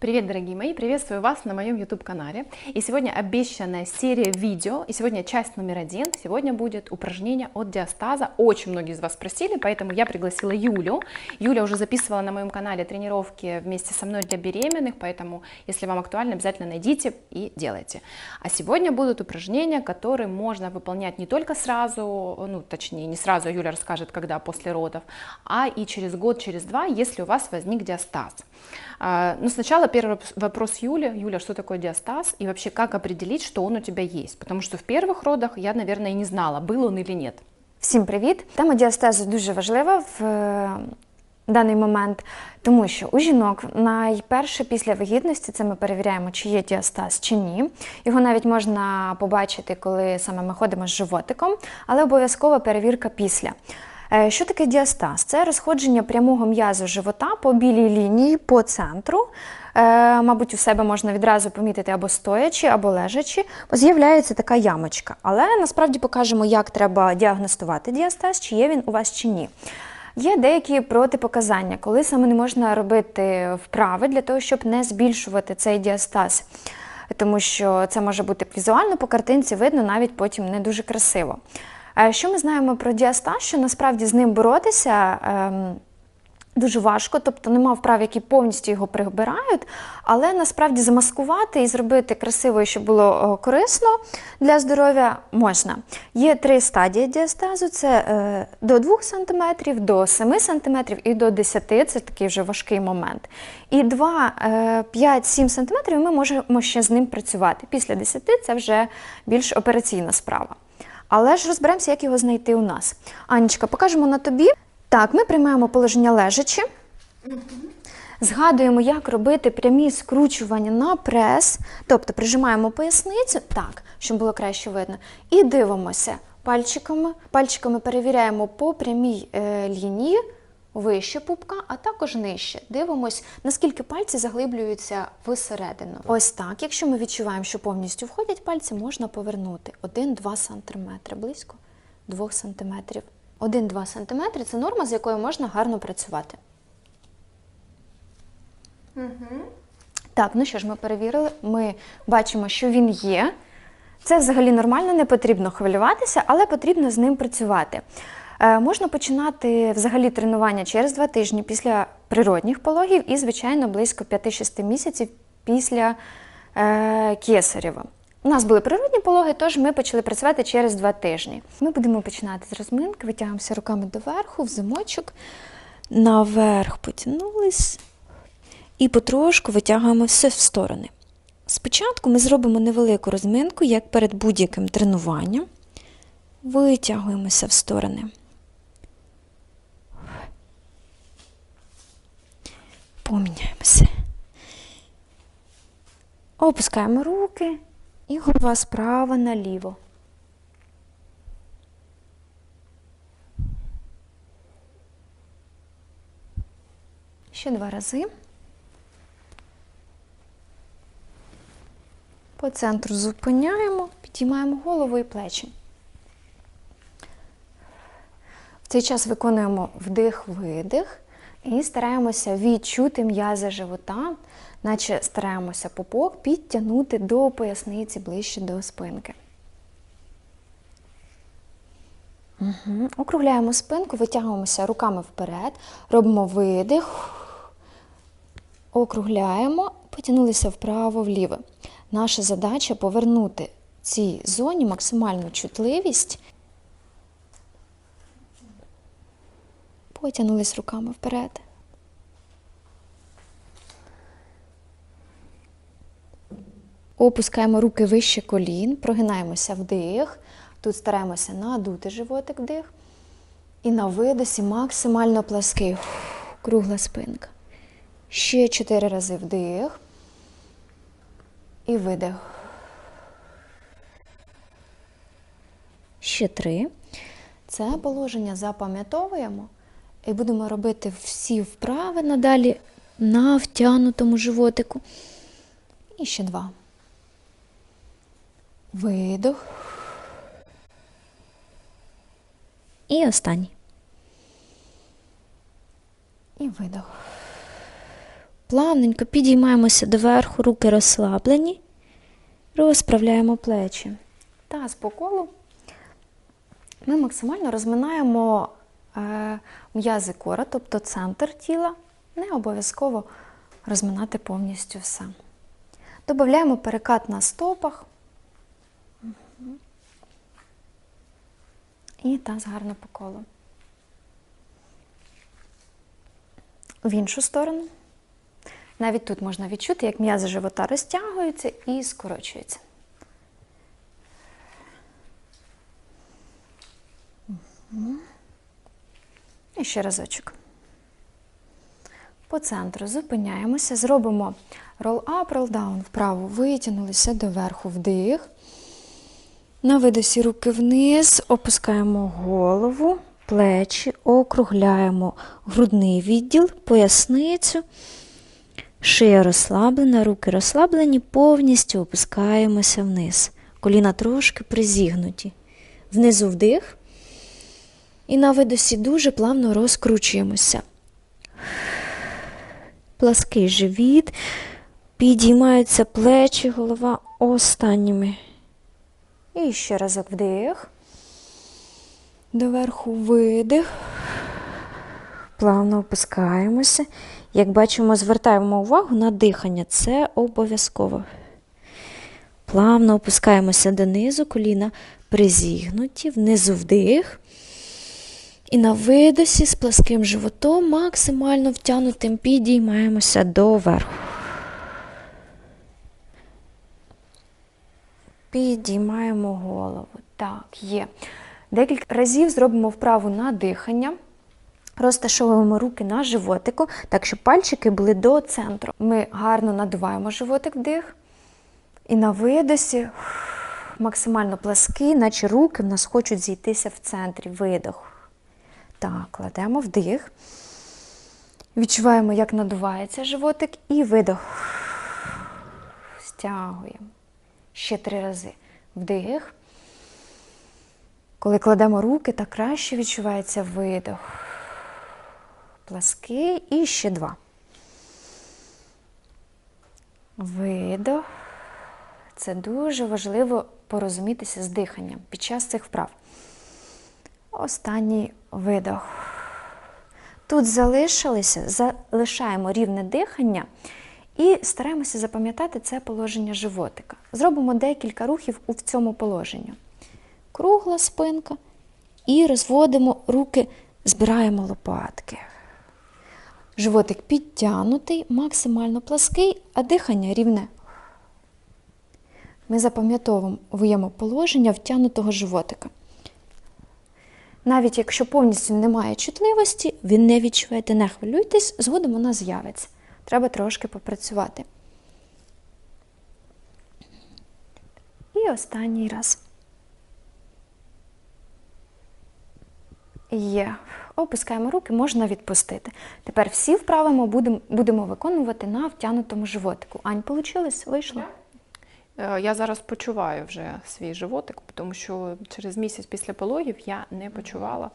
Привет, дорогие мои! Приветствую вас на моем YouTube-канале. И сегодня обещанная серия видео, и сегодня часть номер один. Сегодня будет упражнение от диастаза. Очень многие из вас спросили, поэтому я пригласила Юлю. Юля уже записывала на моем канале тренировки вместе со мной для беременных, поэтому, если вам актуально, обязательно найдите и делайте. А сегодня будут упражнения, которые можно выполнять не только сразу, ну, точнее, не сразу, Юля расскажет, когда после родов, а и через год, через два, если у вас возник диастаз. А, Но ну, сначала первый вопрос Юли. Юля, что такое диастаз? И вообще, как определить, что он у тебя есть? Потому что в первых родах я, наверное, и не знала, был он или нет. Всім привіт! Тема діастезу дуже важлива в е, даний момент, тому що у жінок найперше після вагітності це ми перевіряємо, чи є діастаз чи ні. Його навіть можна побачити, коли саме ми ходимо з животиком, але обов'язкова перевірка після. Е, що таке діастаз? Це розходження прямого м'язу живота по білій лінії по центру. Е, мабуть, у себе можна відразу помітити або стоячи, або лежачи, з'являється така ямочка. Але насправді покажемо, як треба діагностувати діастаз, чи є він у вас чи ні. Є деякі протипоказання, коли саме не можна робити вправи для того, щоб не збільшувати цей діастаз. Тому що це може бути візуально по картинці, видно навіть потім не дуже красиво. Що ми знаємо про діастаз, що насправді з ним боротися ем, дуже важко, тобто нема вправ, які повністю його прибирають, але насправді замаскувати і зробити красиво, щоб було корисно для здоров'я можна. Є три стадії діастазу: це е, до 2 см, до 7 см і до 10 це такий вже важкий момент. І 2, 5-7 е, см ми можемо ще з ним працювати. Після 10 це вже більш операційна справа. Але ж розберемося, як його знайти у нас. Анечка, покажемо на тобі. Так, ми приймаємо положення лежачи. Згадуємо, як робити прямі скручування на прес, тобто прижимаємо поясницю, так, щоб було краще видно. І дивимося пальчиками. Пальчиками перевіряємо по прямій е, лінії вище пупка, а також нижче. Дивимось, наскільки пальці заглиблюються всередину. Ось так. Якщо ми відчуваємо, що повністю входять пальці, можна повернути 1-2 см, близько 2 см. 1-2 см це норма, з якою можна гарно працювати. Угу. Так, ну що ж, ми перевірили, ми бачимо, що він є. Це взагалі нормально, не потрібно хвилюватися, але потрібно з ним працювати. Е, можна починати взагалі тренування через два тижні після природних пологів і, звичайно, близько 5-6 місяців після е, кесарева. У нас були природні пологи, тож ми почали працювати через два тижні. Ми будемо починати з розминки, витягуємося руками доверху, в замочок, наверх потягнулись і потрошку витягуємо все в сторони. Спочатку ми зробимо невелику розминку, як перед будь-яким тренуванням. Витягуємося в сторони. поміняємося. Опускаємо руки і голова справа наліво. Ще два рази. По центру зупиняємо, підіймаємо голову і плечі. В цей час виконуємо вдих-видих. І стараємося відчути м'язи живота, наче стараємося попок підтягнути до поясниці ближче до спинки. Угу. Округляємо спинку, витягуємося руками вперед, робимо видих, округляємо, потягнулися вправо-вліво. Наша задача повернути цій зоні максимальну чутливість. Потягнулись руками вперед. Опускаємо руки вище колін, прогинаємося вдих. Тут стараємося надути животик вдих. І на видосі максимально плаский. Кругла спинка. Ще чотири рази вдих. І видих. Ще три. Це положення запам'ятовуємо. І будемо робити всі вправи надалі на втягнутому животику. І ще два. Видох. І останній. І видох. Плавненько підіймаємося доверху, руки розслаблені, розправляємо плечі. Таз по колу. Ми максимально розминаємо е, м'язи кора, тобто центр тіла. Не обов'язково розминати повністю все. Додаємо перекат на стопах. І таз гарно по колу. В іншу сторону. Навіть тут можна відчути, як м'язи живота розтягуються і скорочуються. І ще разочок. По центру зупиняємося, зробимо roll-up, roll-down вправо, витягнулися доверху, вдих. На видосі руки вниз, опускаємо голову, плечі, округляємо грудний відділ, поясницю. Шия розслаблена, руки розслаблені, повністю опускаємося вниз. Коліна трошки призігнуті. Внизу вдих. І на видосі дуже плавно розкручуємося. Плаский живіт, підіймаються плечі, голова останніми. І ще разок вдих. Доверху видих. Плавно опускаємося. Як бачимо, звертаємо увагу на дихання. Це обов'язково. Плавно опускаємося донизу, коліна призігнуті, внизу вдих. І на видосі з пласким животом, максимально втягнутим, підіймаємося доверху. Підіймаємо голову. Так, є. Декілька разів зробимо вправу на дихання. Розташовуємо руки на животику, так щоб пальчики були до центру. Ми гарно надуваємо животик вдих. І на видосі максимально плаский, наче руки в нас хочуть зійтися в центрі. Видох. Так, кладемо вдих. Відчуваємо, як надувається животик, і видох. Стягуємо. Ще три рази. Вдих. Коли кладемо руки, так краще відчувається видох. Плаский. І ще два. Видох. Це дуже важливо порозумітися з диханням під час цих вправ. Останній видох. Тут залишилися, залишаємо рівне дихання і стараємося запам'ятати це положення животика. Зробимо декілька рухів у цьому положенні. Кругла спинка. І розводимо руки, збираємо лопатки. Животик підтягнутий, максимально плаский, а дихання рівне. Ми запам'ятовуємо положення втягнутого животика. Навіть якщо повністю немає чутливості, ви не відчуваєте, не хвилюйтесь, згодом вона з'явиться. Треба трошки попрацювати. І останній раз. Є. Опускаємо руки, можна відпустити. Тепер всі вправи ми будемо, будемо виконувати на втягнутому животику. Ань, вийшло? Вийшло? Е, Я зараз почуваю вже свій животик, тому що через місяць після пологів я не почувала.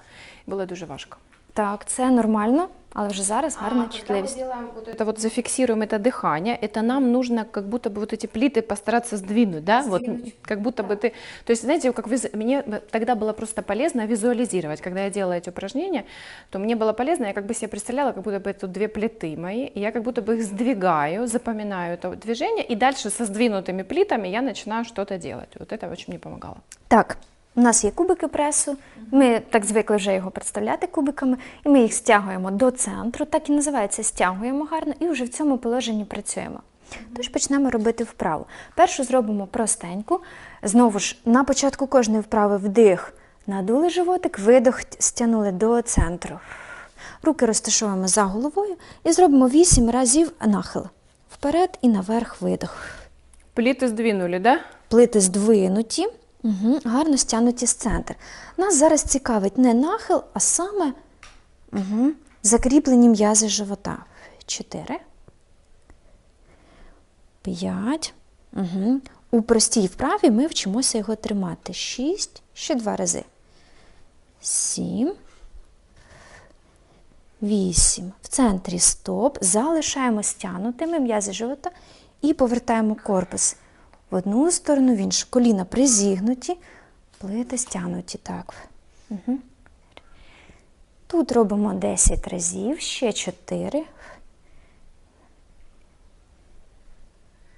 Було дуже важко. Так, це нормально, але вже зараз гарна чутливість. делаем вот это вот зафиксируем это дыхание, это нам нужно как будто бы вот эти плиты постараться сдвинуть, да, вот как будто бы ты, то есть знаете, как виз- мне тогда было просто полезно визуализировать, когда я делала эти упражнения, то мне было полезно, я как бы себе представляла, как будто бы это две плиты мои, и я как будто бы их сдвигаю, запоминаю это движение, и дальше со сдвинутыми плитами я начинаю что-то делать. Вот это очень мне помогало. Так, у нас є кубики пресу. Ми так звикли вже його представляти кубиками, і ми їх стягуємо до центру, так і називається стягуємо гарно, і вже в цьому положенні працюємо. Тож почнемо робити вправу. Першу зробимо простеньку. Знову ж, на початку кожної вправи вдих, надули животик, видох стягнули до центру. Руки розташовуємо за головою і зробимо 8 разів нахил. Вперед і наверх видох. Плиты сдвинули, да? Плити здвинуті, угу, гарно стягнуті з центр. Нас зараз цікавить не нахил, а саме угу, закріплені м'язи живота. Чотири. П'ять. Угу. У простій вправі ми вчимося його тримати. Шість. Ще два рази. Сім. вісім. В центрі стоп. Залишаємо стягнутими м'язи живота і повертаємо корпус в одну сторону, в іншу. Коліна призігнуті, плити стягнуті. Так. Угу. Тут робимо 10 разів, ще 4.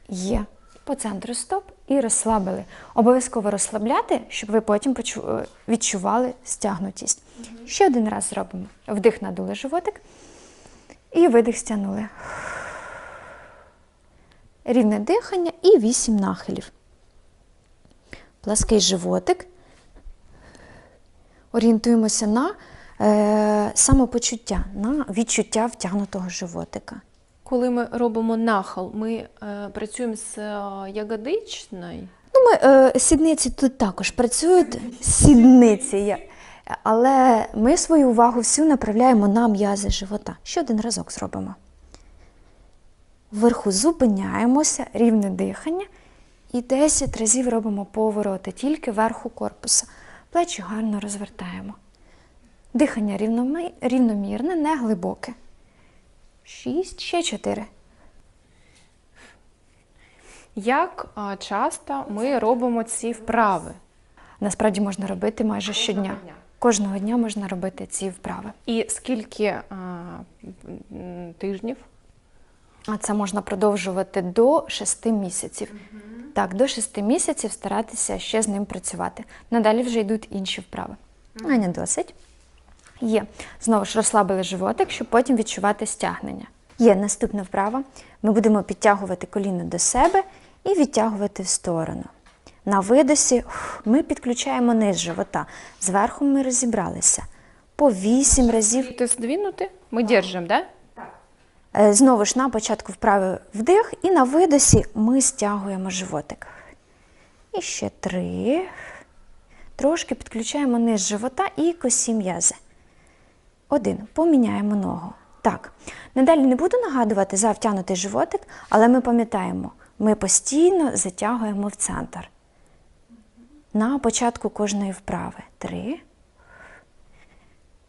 Є. По центру стоп і розслабили. Обов'язково розслабляти, щоб ви потім е, відчували стягнутість. Ще один раз зробимо. Вдих надули животик і видих стягнули. Рівне дихання і 8 нахилів. Плаский животик. Орієнтуємося на е, самопочуття, на відчуття втягнутого животика. Коли ми робимо нахил, ми е, працюємо з е, ягодичною. Ну, ми, е, сідниці тут також працюють, сідниці. Але ми свою увагу всю направляємо на м'язи живота. Ще один разок зробимо. Вверху зупиняємося, рівне дихання. І 10 разів робимо повороти, тільки верху корпуса. Плечі гарно розвертаємо. Дихання рівномірне, не глибоке. 6, ще 4. Як часто ми робимо ці вправи? Насправді можна робити майже щодня. Кожного дня можна робити ці вправи. І скільки м, тижнів? А це можна продовжувати до 6 місяців. Так, до 6 місяців старатися ще з ним працювати. Надалі вже йдуть інші вправи. Аня, досить. Є. Знову ж розслабили животик, щоб потім відчувати стягнення. Є наступна вправа. Ми будемо підтягувати коліно до себе і відтягувати в сторону. На видосі ми підключаємо низ живота. Зверху ми розібралися. По 8 разів Ти здвинути? Ми держимо, да? Е, Знову ж на початку вправи вдих, і на видосі ми стягуємо животик. І ще три. Трошки підключаємо низ живота і косі м'язи. Один. Поміняємо ногу. Так. Надалі не буду нагадувати за втягнутий животик, але ми пам'ятаємо, ми постійно затягуємо в центр. На початку кожної вправи. Три,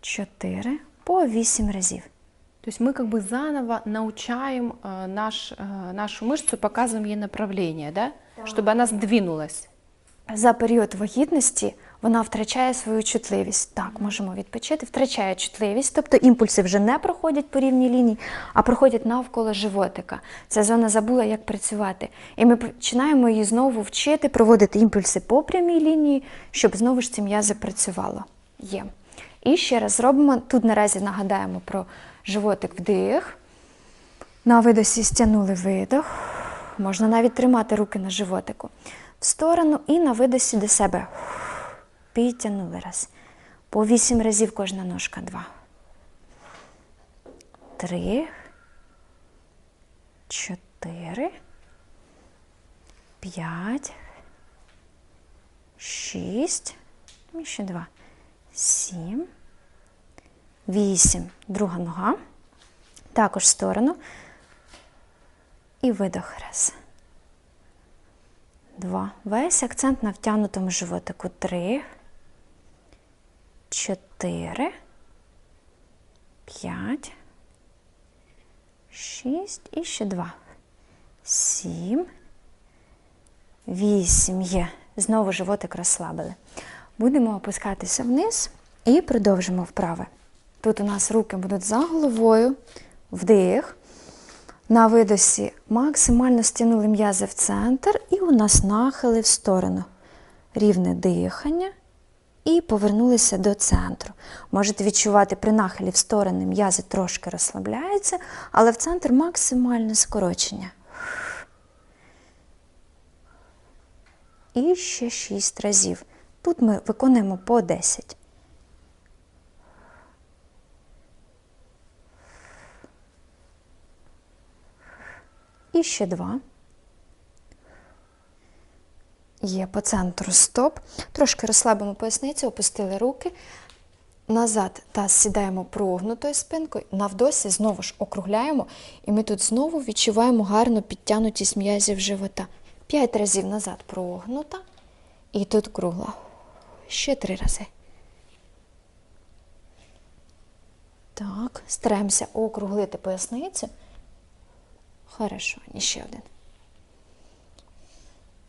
чотири, по вісім разів. То есть мы как бы заново научаем э, наш, э, нашу мышцу, показываем ей направление, да? Чтобы она сдвинулась. За період вагітності вона втрачає свою чутливість. Так, можемо відпочити, втрачає чутливість, тобто імпульси вже не проходять по рівній лінії, а проходять навколо животика. Ця зона забула, як працювати. І ми починаємо її знову вчити, проводити імпульси по прямій лінії, щоб знову ж ці м'язи працювало. Є. І ще раз зробимо. Тут наразі нагадаємо про животик вдих. На видосі стягнули видох. Можна навіть тримати руки на животику. В сторону і на видосі до себе. Підтягнули раз. По вісім разів кожна ножка. Два. Три. Чотири. П'ять. Шість. І ще два. Сім. Вісім. Друга нога. Також в сторону. І видох раз. Два. Весь акцент на втягнутому животику. Три. Чотири. П'ять. Шість. І ще два. Сім. Вісім. Є. Знову животик розслабили. Будемо опускатися вниз і продовжимо вправи. Тут у нас руки будуть за головою. Вдих. На видосі максимально стягнули м'язи в центр, і у нас нахили в сторону. Рівне дихання і повернулися до центру. Можете відчувати при нахилі в сторони м'язи трошки розслабляються, але в центр максимальне скорочення. І ще 6 разів. Тут ми виконуємо по 10. І ще два. Є по центру стоп. Трошки розслабимо поясницю, опустили руки. Назад таз сідаємо прогнутою спинкою. Навдосі знову ж округляємо. І ми тут знову відчуваємо гарну підтягнутість м'язів живота. П'ять разів назад прогнута. І тут кругла. Ще три рази. Так, стараємося округлити поясницю. Хорошо, і ще один.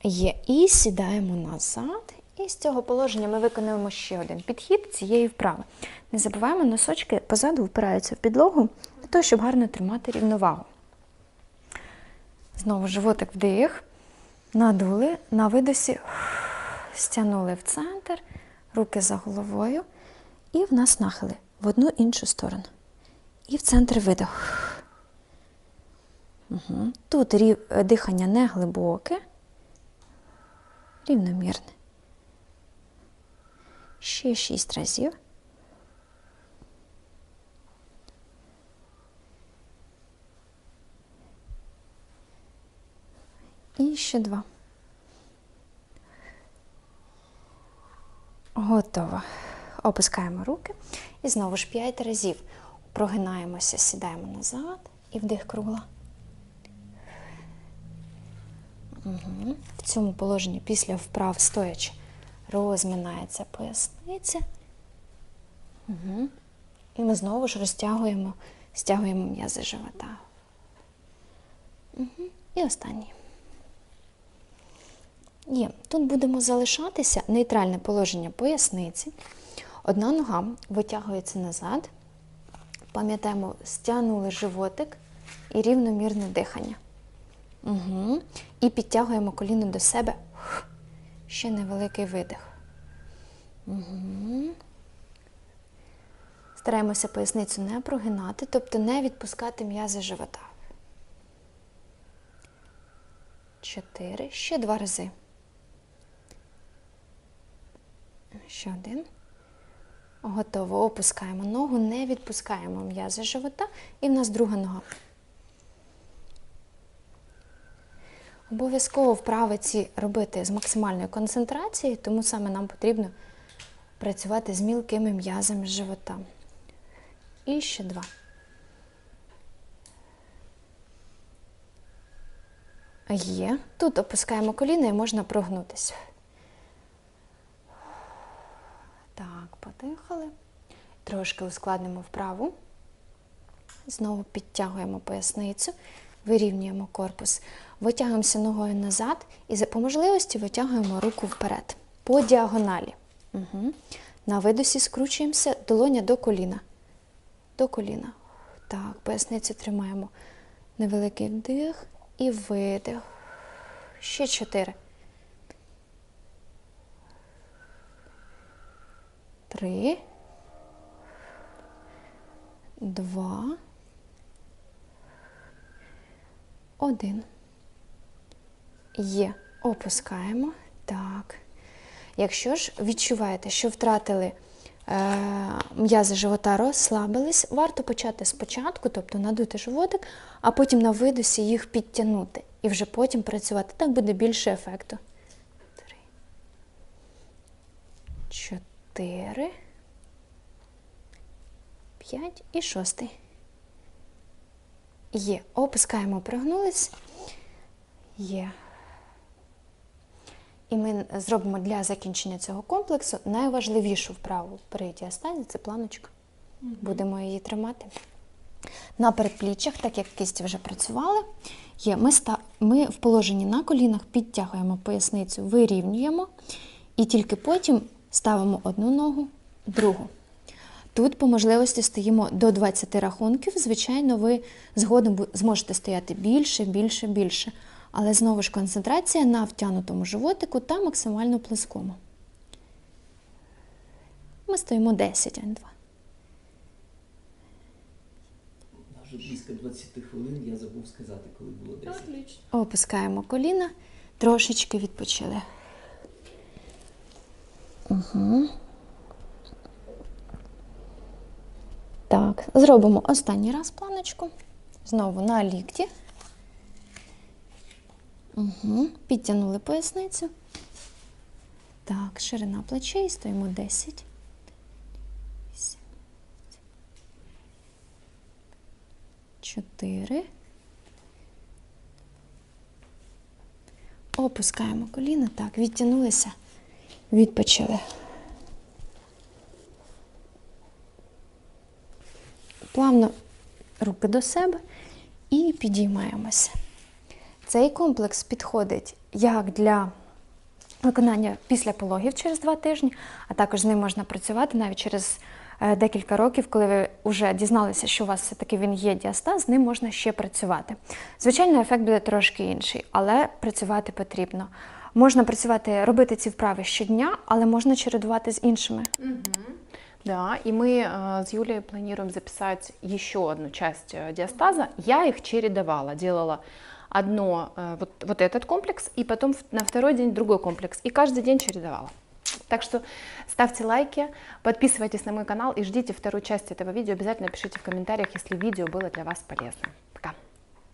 Є. І сідаємо назад. І з цього положення ми виконуємо ще один підхід цієї вправи. Не забуваємо, носочки позаду впираються в підлогу для того, щоб гарно тримати рівновагу. Знову животик вдих, надули, на видосі стягнули в центр, руки за головою. І в нас нахили в одну іншу сторону. І в центр видох. Угу. Тут рів... е, дихання не глибоке, рівномірне. Ще шість разів. І ще два. Готово. Опускаємо руки і знову ж п'ять разів прогинаємося, сідаємо назад і вдих кругла. Угу. В цьому положенні після вправ стоячи розминається поясниця. Угу. І ми знову ж розтягуємо, стягуємо м'язи живота. Угу. І останній. Є. Тут будемо залишатися нейтральне положення поясниці. Одна нога витягується назад. Пам'ятаємо, стягнули животик і рівномірне дихання. Угу. І підтягуємо коліно до себе. Ще невеликий видих. Угу. Стараємося поясницю не прогинати, тобто не відпускати м'язи живота. Чотири. Ще два рази. Ще один. Готово. Опускаємо ногу, не відпускаємо м'язи живота. І в нас друга нога. Обов'язково вправи ці робити з максимальною концентрацією, тому саме нам потрібно працювати з мілкими м'язами живота. І ще два. Є. Тут опускаємо коліна і можна прогнутися. Так, подихали. Трошки ускладнимо вправу. Знову підтягуємо поясницю, вирівнюємо корпус. Витягуємося ногою назад і по можливості витягуємо руку вперед. По діагоналі. Угу. На видосі скручуємося, долоня до коліна. До коліна. Так, поясницю тримаємо. Невеликий вдих і видих. Ще чотири. Три. Два. Один. Є. Опускаємо. Так. Якщо ж відчуваєте, що втратили е, м'язи живота, розслабились, варто почати спочатку, тобто надути животик, а потім на видосі їх підтягнути. І вже потім працювати. Так буде більше ефекту. Три. Чотири. П'ять і шостий. Є. Опускаємо, прогнулись. Є. І ми зробимо для закінчення цього комплексу найважливішу вправу при діастазі це планочка. Будемо її тримати. На передпліччях, так як кисті вже працювали, є, ми, ста... ми в положенні на колінах підтягуємо поясницю, вирівнюємо і тільки потім ставимо одну ногу, другу. Тут по можливості стоїмо до 20 рахунків. Звичайно, ви згодом зможете стояти більше, більше, більше. Але знову ж концентрація на втягнутому животику та максимально плескому. Ми стоїмо 10, а не 2. Вже близько 20 хвилин я забув сказати, коли було 10. Отлично. Опускаємо коліна, трошечки відпочили. Угу. Так, зробимо останній раз планочку. Знову на лікті. Угу. Підтягнули поясницю. Так, ширина плечей, стоїмо 10. 8. 4. Опускаємо коліна. Так, відтягнулися, відпочили. Руки до себе і підіймаємося. Цей комплекс підходить як для виконання після пологів через два тижні, а також з ним можна працювати навіть через е, декілька років, коли ви вже дізналися, що у вас все-таки він є діастаз, з ним можна ще працювати. Звичайно, ефект буде трошки інший, але працювати потрібно. Можна працювати, робити ці вправи щодня, але можна чередувати з іншими. Да, и мы э, с Юлей планируем записать еще одну часть э, диастаза. Я их чередовала, делала одно, э, вот, вот этот комплекс, и потом на второй день другой комплекс. И каждый день чередовала. Так что ставьте лайки, подписывайтесь на мой канал и ждите вторую часть этого видео. Обязательно пишите в комментариях, если видео было для вас полезным.